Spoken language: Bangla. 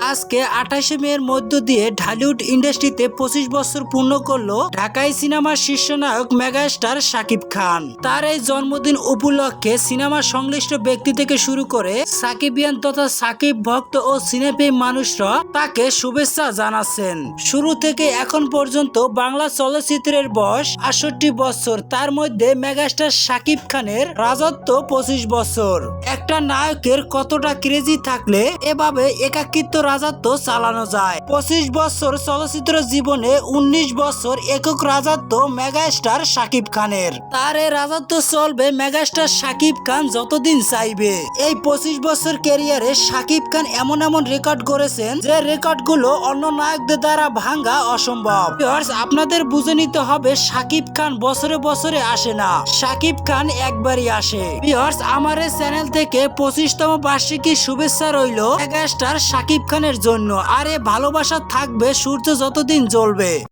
আজকে আঠাশে মে এর মধ্য দিয়ে ঢালিউড ইন্ডাস্ট্রিতে পঁচিশ বছর পূর্ণ করল ঢাকাই সিনেমার শীর্ষ নায়ক মেগাস্টার শাকিব খান। তার এই জন্মদিন উপলক্ষে সিনেমা সংশ্লিষ্ট ব্যক্তি থেকে শুরু করে সাকিবিয়ান তথা সাকিব ভক্ত ও সিনেপ্রেমী মানুষরা তাকে শুভেচ্ছা জানাচ্ছেন। শুরু থেকে এখন পর্যন্ত বাংলা চলচ্চিত্রের বয়স আটষট্টি বছর। তার মধ্যে মেগাস্টার শাকিব খানের রাজত্ব পঁচিশ বছর। একটা নায়কের কতটা ক্রেজি থাকলে এভাবে একাকিত্ব রাজত্ব চালানো যায়। পঁচিশ বছর চলচ্চিত্র জীবনে উনিশ বছর একক রাজত্ব মেগাস্টার শাকিব খানের। তার এই রাজত্ব চলবে মেগাস্টার শাকিব খান যতদিন চাইবে। এই পঁচিশ বছর ক্যারিয়ারে শাকিব খান এমন এমন রেকর্ড করেছেন যে রেকর্ডগুলো অন্য নায়কদের দ্বারা ভাঙ্গা অসম্ভব। আপনাদের বুঝে নিতে হবে শাকিব খান বছরে বছরে আসে না। শাকিব খান একবারই আসে। আমার চ্যানেল থেকে পঁচিশতম বার্ষিকী শুভেচ্ছা রইল মেগাস্টার শাকিব খানের জন্য। আর এ ভালোবাসা থাকবে, সূর্য যতদিন জ্বলবে।